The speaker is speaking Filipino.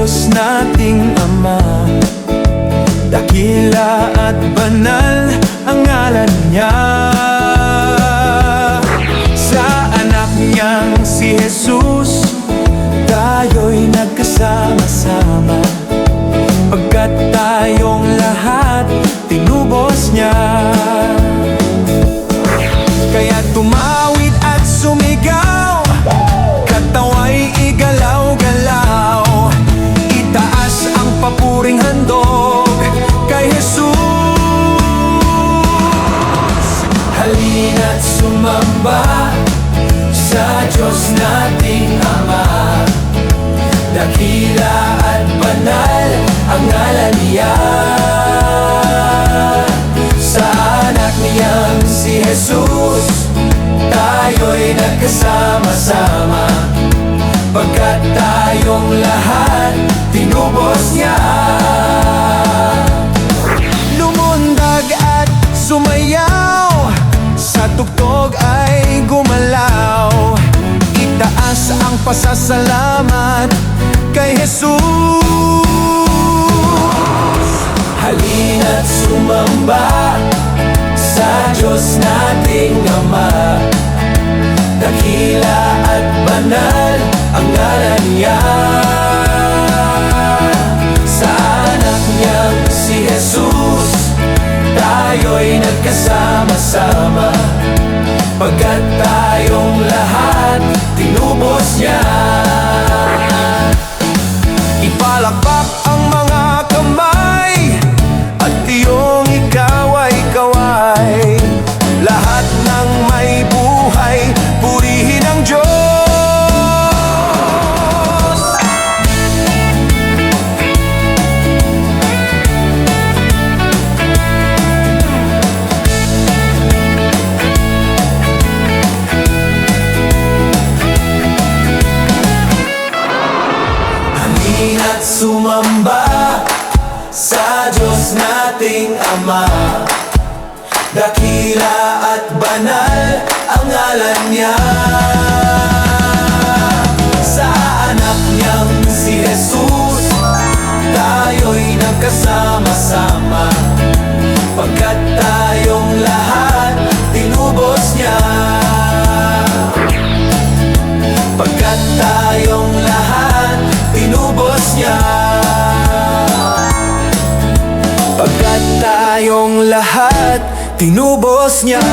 nating Ama. Dakila at banal ang ngalan niya. Sa anak niyang si Jesus Tayo'y nagkasama-sama. Pagkat tayong lahat tinubos niya. Kaya tumawid Halina't sumamba Sa Diyos nating Ama. Dakila at banal ang ngalan niya. Sa anak niyang si Jesus Tayo'y nagkasama-sama. Pagkat tayong lahat Jesus. Halina't sumamba sa Diyos nating Ama. Dakila at banal ang ngalan niya. Sa anak niyang si Jesus Tayo'y nagkasama-sama Pagkat tayong lahat tinubos niya Ipalakpak ang mga kamay At iyong ikaw ay kaway. Lahat ng may Halina't sumamba sa Diyos nating Ama. Dakila at banal ang ngalan niya. Sa anak niyang si Jesus Tayo'y nagkasama-sama. Pagkat tayong lahat tinubos niya. Pagkat tayong lahat tayong lahat Tinubos niya.